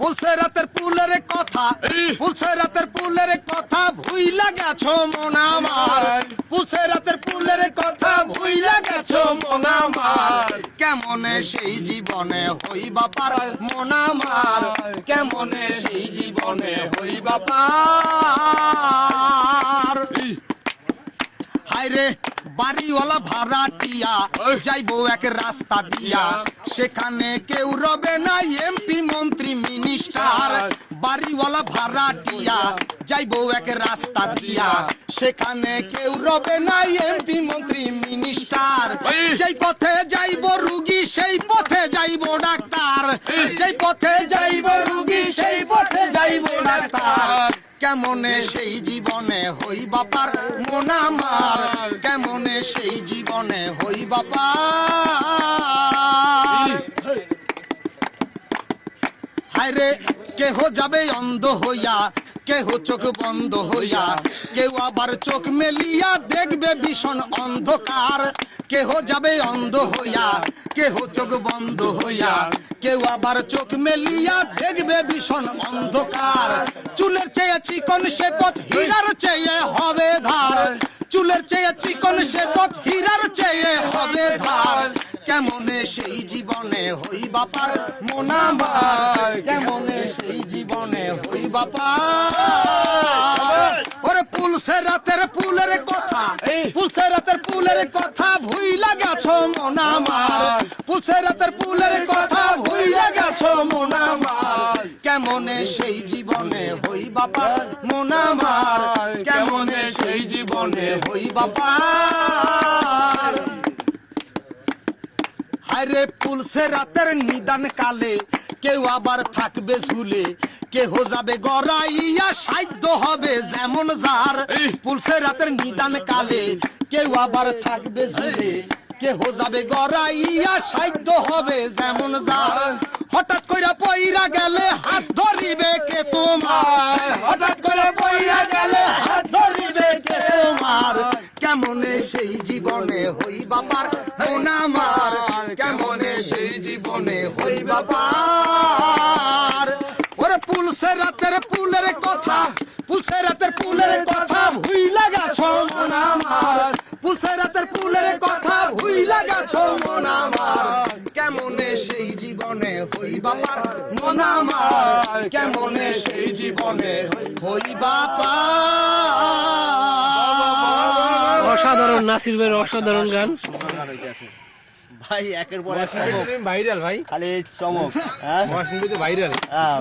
পুলসে রাতের পুলের কথা। পুলসে রাতের পুলের কথা ভুইলা গেছো মন আমার। পুলসে রাতের পুলের কথা ভুইলা গেছো মন আমার। কেমনে সেই জীবনে হই বাপার মন আমার? কেমনে সেই জীবনে হই বাপার হায়রে বাড়িওয়ালা ভাড়াটিয়া যাইবো এক রাস্তা দিয়া। সেখানে কেউ রবে না এমপি মন্ত্রী মিনিস্টার। বাড়িওয়ালা ভাড়াটিয়া যাইবো এক রাস্তা দিয়া। সেখানে কেউ রবে না এমপি মন্ত্রী মিনিস্টার। যেই পথে যাইবো রুগী সেই পথে যাইবো ডাক্তার। যেই পথে যাইবো রুগী সেই পথে যাইবো ডাক্তার। কেমনে সেই জীবনে হই বাপার মন আমার কেমনে সেই জীবনে হই বাপার হায়রে কেহ যাবে অন্ধ হইয়া কেহ চোখ বন্ধ হইয়া, কেউ আবার চোখ মেলিয়া দেখবে ভীষণ অন্ধকার। কেহ যাবে অন্ধ হইয়া, কেহ চোখ বন্ধ হইয়া, কেউ আবার চোখ মেলিয়া দেখবে ভীষণ অন্ধকার। চুলের চেয়ে চিকন সে পথ হীরার চেয়ে হবে ধার। চুলের চেয়ে চিকন সে পথ হীরার চেয়ে হবে ধার। কেমনে সেই জীবনে হই বাপার মোনামার কেমনে হই ওরে পুলসে রাতের পুলের কথা পুলসে রাতের পুলের কথা ভুইলা গেছো মোনামার পুলসে রাতের পুলের কথা ভুইলা গেছো মোনামার কেমনে সেই জীবনে হই বাপার মোনামার কেমনে সেই জীবনে হই বাপার হায়রে পুলসে রাতের নিদান কালে কেউ আবার থাকবে ঝুলে। কেহ যাবে গড়াইয়া সাধ্য হবে যেমন যার। পুলসে রাতের নিদান কালে কেউ আবার থাকবে ঝুলে। কেহ যাবে গড়াইয়া সাধ্য হবে যেমন যার। হঠাৎ কইরা পইরা গেলে হাত ধরিবে কে তোমার? হঠাৎ করে পইরা গেলে হাত ধরিবে কে তোমার? কেমনে সেই জীবনে হই বাবার মন আমার কেমনে সেই জীবনে হই বাবার পুলসে রাতের পুলের কথা মন আমার। পুলসে রাতের পুলের কথা লাগাছো মন আমার। কেমনে সেই জীবনে হই বাবার মন আমার? কেমনে সেই জীবনে হই বাবা অসাধারণ নাসির ভাইয়ের অসাধারণ গান। ভাই একের পর এক ভাইরাল ভাই। খালি চমক হ্যাঁ? ভাইরাল হ্যাঁ